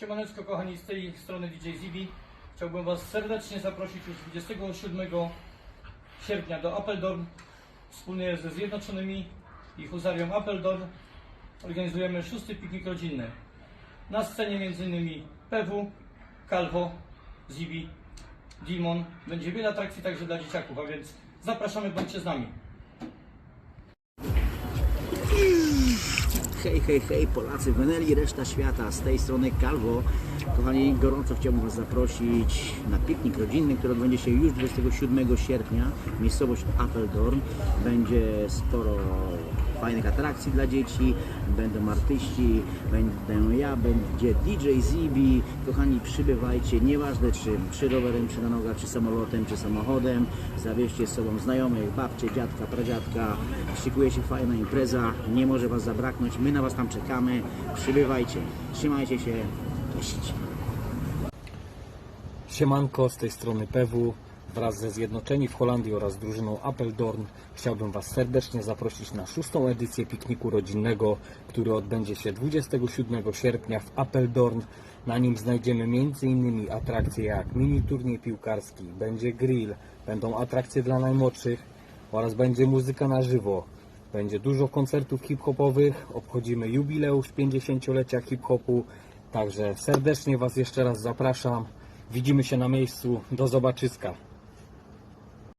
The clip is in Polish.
Siemaneczko kochani, z tej strony DJ Zibi. Chciałbym Was serdecznie zaprosić już 27 sierpnia do Appeldorn. Wspólnie ze Zjednoczonymi i Huzarią Appeldorn organizujemy szósty piknik rodzinny. Na scenie m.in. PW, Calvo, Zibi, Dimon. Będzie wiele atrakcji także dla dzieciaków, a więc zapraszamy, bądźcie z nami. Hej, hej, hej, Polacy, Weneli, reszta świata, z tej strony Calvo. Kochani, gorąco chciałbym Was zaprosić na piknik rodzinny, który odbędzie się już 27 sierpnia. Miejscowość Apeldoorn. Będzie sporo fajnych atrakcji dla dzieci, będą artyści, będę ja, będzie DJ Zibi. Kochani, przybywajcie, nieważne czym, czy rowerem, czy na nogach, czy samolotem, czy samochodem. Zawieźcie z sobą znajomych, babcie, dziadka, pradziadka. Szykuje się fajna impreza, nie może Was zabraknąć. My na Was tam czekamy. Przybywajcie, trzymajcie się, cześć. Siemanko, z tej strony PW. Wraz ze Zjednoczeni w Holandii oraz drużyną Apeldoorn chciałbym Was serdecznie zaprosić na szóstą edycję pikniku rodzinnego, który odbędzie się 27 sierpnia w Apeldoorn. Na nim znajdziemy m.in. atrakcje jak mini turniej piłkarski, będzie grill, będą atrakcje dla najmłodszych oraz będzie muzyka na żywo. Będzie dużo koncertów hip-hopowych, obchodzimy jubileusz 50-lecia hip-hopu, także serdecznie Was jeszcze raz zapraszam. Widzimy się na miejscu. Do zobaczyska.